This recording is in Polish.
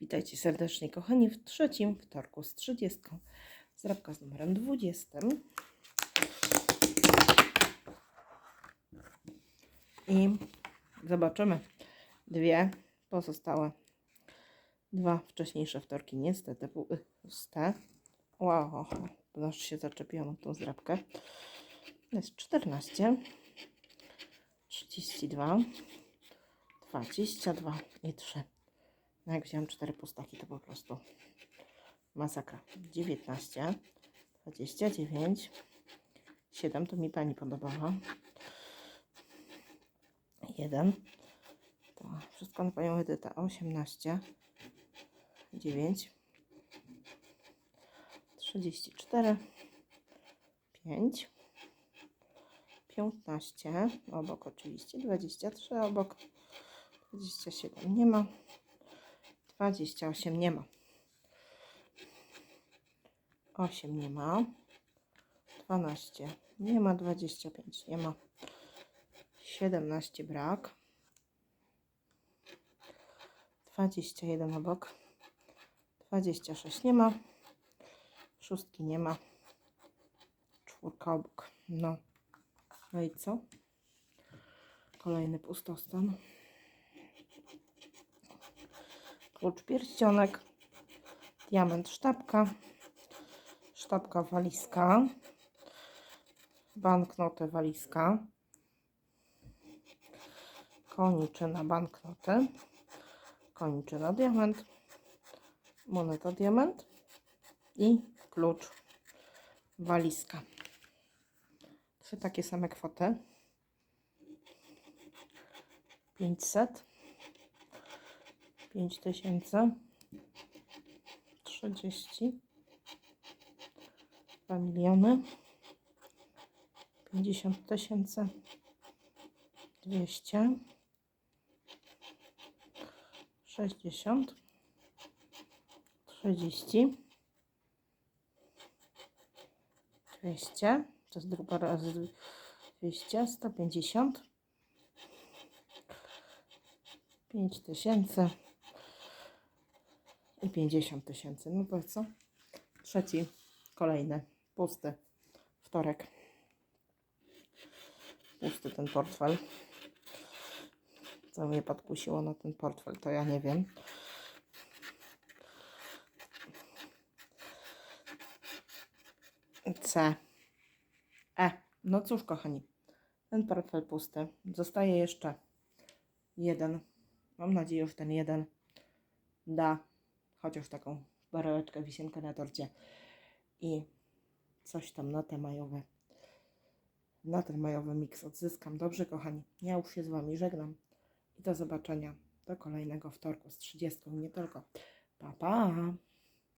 Witajcie serdecznie, kochani, w trzecim wtorku z 30. Zrabka z numerem 20. I zobaczymy dwie pozostałe, dwa wcześniejsze wtorki, niestety puste. Wow, aż się zaczepiłam tą zrabkę. Jest 14, 32, 22 i 3. No jak wziąłem cztery pustaki, to po prostu masakra. 19, 29, 7 to mi pani podobała. 1, to wszystko na panią Edytę. 18, 9, 34, 5, 15, obok oczywiście, 23 obok, 27 nie ma. 28 nie ma. 8 nie ma. 12 nie ma. 25 nie ma. 17 brak. 21 obok. 26 nie ma. Szóstki nie ma. Czwórka obok. No. No i co? Kolejny pustostan. Klucz pierścionek, diament sztabka, sztabka walizka, banknotę walizka, koniczyna banknotę, koniczyna diament, moneta diament i klucz walizka. Trzy takie same kwoty. 500 pięć tysięcy trzydzieści dwa miliony pięćdziesiąt tysięcy dwieście sześćdziesiąt trzydzieści dwieście to jest dwa razy dwieście sto pięćdziesiąt pięć tysięcy i 50 tysięcy. No to co? Trzeci, kolejny, pusty wtorek. Pusty ten portfel. Co mnie podkusiło na ten portfel, to ja nie wiem. C. E. No cóż, kochani. Ten portfel pusty. Zostaje jeszcze jeden. Mam nadzieję, że ten jeden da chociaż taką barełeczkę, wisienkę na torcie i coś tam na te majowe, na ten majowy miks odzyskam. Dobrze, kochani, ja już się z Wami żegnam i do zobaczenia do kolejnego wtorku z 30 nie tylko. Pa, pa!